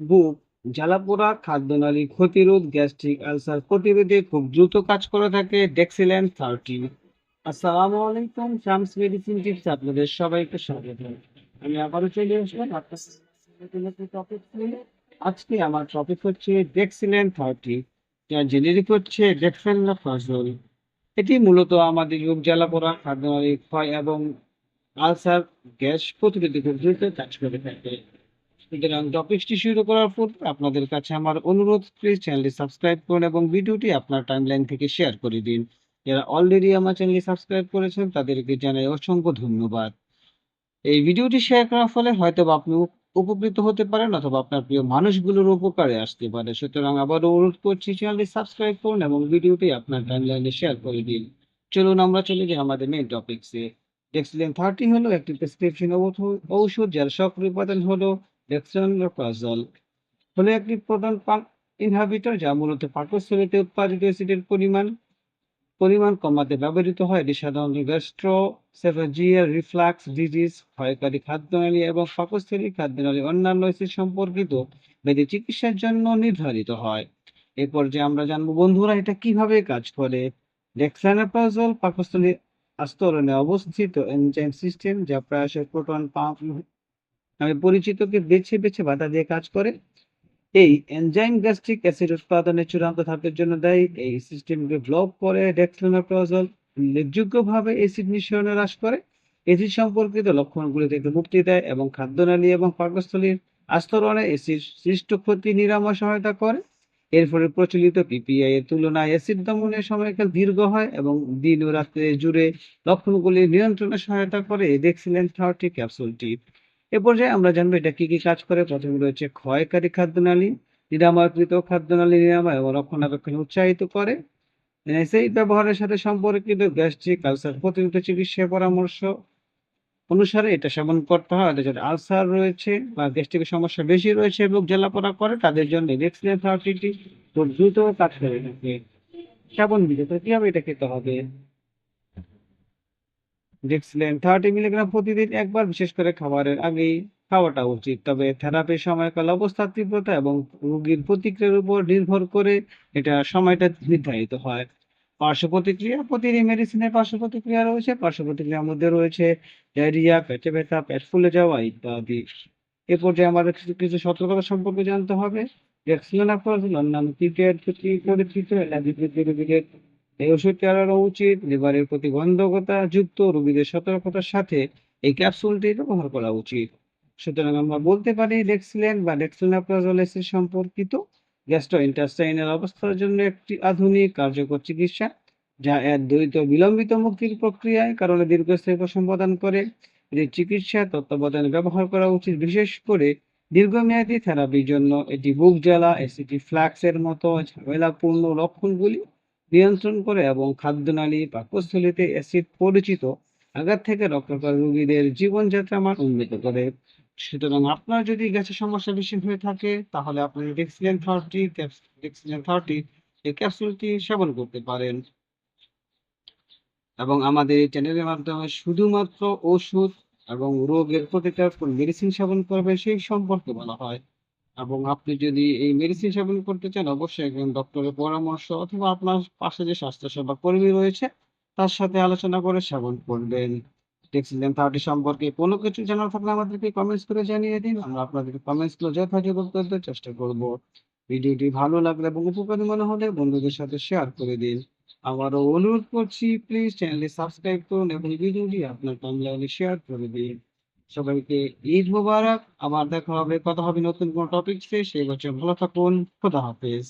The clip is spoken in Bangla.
বুক জ্বালাপোড়া খাদ্যনালী ক্ষতিরোধ, গ্যাস্ট্রিক আলসার প্রতিরোধে খুব দ্রুত কাজ করে থাকে ডেক্সিল্যান্ড থার্টি আসসালামু আলাইকুম, শামস মেডিসিন টিপস আপনাদের সবাইকে স্বাগত। আমি আবারও চলে আসলাম আপনার টপিক আজকে আমার টপিক হচ্ছে ডেক্সিল্যান্ড থার্টি যার জেনেরিক হচ্ছে ডেক্সেনফাজল এটি মূলত আমাদের রোগ জ্বালাপোড়া খাদ্যনালী ক্ষয় এবং আলসার গ্যাস প্রতিরোধে খুব দ্রুত কাজ করে থাকে। সুতরাং টপিকটি শুরু করার পূর্বে আপনাদের কাছে আমার অনুরোধ প্লিজ চ্যানেলটি সাবস্ক্রাইব করুন এবং ভিডিওটি আপনার টাইমলাইন থেকে শেয়ার করে দিন। যারা অলরেডি আমার চ্যানেলটি সাবস্ক্রাইব করেছেন, তাদেরকে জানাই অসংখ্য ধন্যবাদ। এই ভিডিওটি শেয়ার করার ফলে হয়তো আপনি উপকৃত হতে পারেন অথবা আপনার প্রিয় মানুষগুলোর উপকারে আসতে পারে। সুতরাং আবার অনুরোধ করছি চ্যানেলটি সাবস্ক্রাইব করুন এবং ভিডিওটি আপনার টাইমলাইনে শেয়ার করে দিন। চলুন আমরা চলে যাই আমাদের মেইন টপিকসে ডেক্সিলেন থার্টি হলো একটি প্রেসক্রিপশন ঔষধ যার সক্রিয় উপাদান হলো ডেক্সামেথাসোল হলো একটি প্রধান ইনহাবিটর যা মূলত পাকস্থলীতে উৎপাদিত অ্যাসিডের পরিমাণ পরিমাণ কমাতে ব্যবহৃত হয়। এটি সাধারণত গ্যাস্ট্রো সেফাজিয়ার রিফ্লাক্স ডিজিজ ক্ষয়কারী খাদ্যনালী এবং পাকস্থলী খাদ্যনালী অন্যান্য অ্যাসিড সম্পর্কিত ব্যাধি চিকিৎসার জন্য নির্ধারিত হয়। এরপর যে আমরা জানব, বন্ধুরা, এটা কীভাবে কাজ করে? ডেক্সামেথাসোল পাকস্থলী আস্তরণে অবস্থিত এনজাইম সিস্টেম যা প্রায়শই প্রোটন পাম্প নামে পরিচিতকে বেছে বেছে বাধা দিয়ে কাজ করে। এই এনজাইম গ্যাস্ট্রিক অ্যাসিড উৎপাদনের চূড়ান্ত ধাপের জন্য দায়ী। এই সিস্টেমকে ব্লক করে ডেক্সলোমেপ্রাজল উল্লেখযোগ্যভাবে অ্যাসিড নিঃসরণ হ্রাস করে। অ্যাসিড সম্পর্কিত লক্ষণগুলি থেকে মুক্তি দেয় এবং খাদ্যনালী এবং পাকস্থলীর আস্তরণে অ্যাসিড সৃষ্ট ক্ষতি নিরাময় সহায়তা করে। এর ফলে প্রচলিত পিপিআই এর তুলনায় অ্যাসিড দমনের সময়কাল দীর্ঘ হয় এবং দিন ও রাত্রে জুড়ে লক্ষণগুলি নিয়ন্ত্রণে সহায়তা করে। ডেক্সিলেন থার্টি ক্যাপসুলটি এ পর্যায়ে আমরা জানব এটা কি কি কাজ করে। প্রথমে রয়েছে ক্ষয়কারী খাদ্যনালী, নিরাময়কৃত খাদ্যনালী নিরাময় এবং রক্ষণাবেক্ষণ উৎসাহিত করে। সেই ব্যবহারের সাথে সম্পর্কিত গ্যাস্ট্রিক আলসার প্রতিরোধ চিকিৎসা পরামর্শ অনুসারে এটা সেবন করতে হয়। যাদের আলসার রয়েছে বা গ্যাস্ট্রিকের সমস্যা বেশি রয়েছে এবং জ্বালাপোড়া করে, তাদের জন্য রেক্সিলেন থার্টিটি খুব দ্রুত কাজ করে থাকে। সেবন বিধি তো কীভাবে এটা খেতে হবে? ডেক্সিলেন থার্টি মিলিগ্রাম প্রতিদিন একবার বিশেষ করে খাবারের আগেই খাওয়াটা উচিত। তবে থেরাপির সময়কাল অবস্থার তীব্রতা এবং রোগীর প্রতিক্রিয়ার উপর নির্ভর করে এটা সময়টা নির্ধারিত হয়। পার্শ্ব প্রতিক্রিয়া প্রতিটি মেডিসিনের পার্শ্ব প্রতিক্রিয়া রয়েছে। পার্শ্ব প্রতিক্রিয়ার মধ্যে রয়েছে ডায়রিয়া পেটে ব্যথা, পেট ফুলে যাওয়া ইত্যাদি। এ পর্যায়ে আমাদের কিছু সতর্কতা সম্পর্কে জানতে হবে। ডেক্সিলোনাফাজল অন্যান্য টিকেট ক্ষতি এই ওষুধটি এড়ানো উচিত, লিভারের প্রতিবন্ধকতা যুক্ত, রোগীদের সতর্কতার সাথে এই ক্যাপসুলটি ব্যবহার করা উচিত। সুতরাং আমরা বলতে পারি ডেক্সিলেন বা ডেক্সিলোনাপ্রাজোলেসিস সম্পর্কিত গ্যাস্ট্রোইন্টেস্টাইনাল অবস্থার জন্য একটি আধুনিক কার্যকর চিকিৎসা, যা এর দ্বৈত বিলম্বিত মুক্তির প্রক্রিয়ায় কারণে দীর্ঘস্থায়ী উপশম প্রদান করে। এটি চিকিৎসা, তত্ত্বাবধানে ব্যবহার করা উচিত, বিশেষ করে দীর্ঘমেয়াদী থেরাপির জন্য। এটি বুক জ্বালা এসিটি ফ্ল্যাক্সের মতো ঝামেলাপূর্ণ লক্ষণগুলি নিয়ন্ত্রণ করে এবং খাদ্যনালী, পাকস্থলীতে অ্যাসিড পরিচিত আঘাত থেকে করে রোগীদের জীবনযাত্রা মান উন্নত করে। সুতরাং আপনার যদি গ্যাসের সমস্যা বেশি হয়ে থাকে, তাহলে আপনি ডেক্সিলেন থার্টি ডেক্সিলেন থার্টি এই ক্যাপসুলটি সেবন করতে পারেন। এবং আমাদের এই চ্যানেলের মাধ্যমে শুধুমাত্র ওষুধ এবং রোগের প্রতিকার মেডিসিন সেবন করবে সেই সম্পর্কে বলা হয়। এবং আপনি যদি এই মেডিসিন সেবন করতে চান, অবশ্যই একজন ডক্টরের পরামর্শ অথবা আপনার পাশে যে স্বাস্থ্যসেবা কর্মী রয়েছে, তার সাথে আলোচনা করে সেবন করবেন। ডেক্সিলেন থার্টি সম্পর্কে কোনো কিছু জানার থাকলে আমাদেরকে কমেন্টস করে জানিয়ে দিন। আমরা আপনাদের কমেন্টসগুলো যথাযথ দেওয়ার চেষ্টা করব। ভিডিওটি ভালো লাগলে এবং উপকারী মনে হলে বন্ধুদের সাথে শেয়ার করে দিন। আবারও অনুরোধ করছি প্লিজ চ্যানেলটি সাবস্ক্রাইব করুন এবং ভিডিওটি আপনার টাইমলাইনে শেয়ার করে দিন। সবাইকে ঈদ মোবারক। আবার দেখা হবে, কথা হবে নতুন কোন টপিক সেই বছর ভালো থাকুন। খোদা হাফেজ।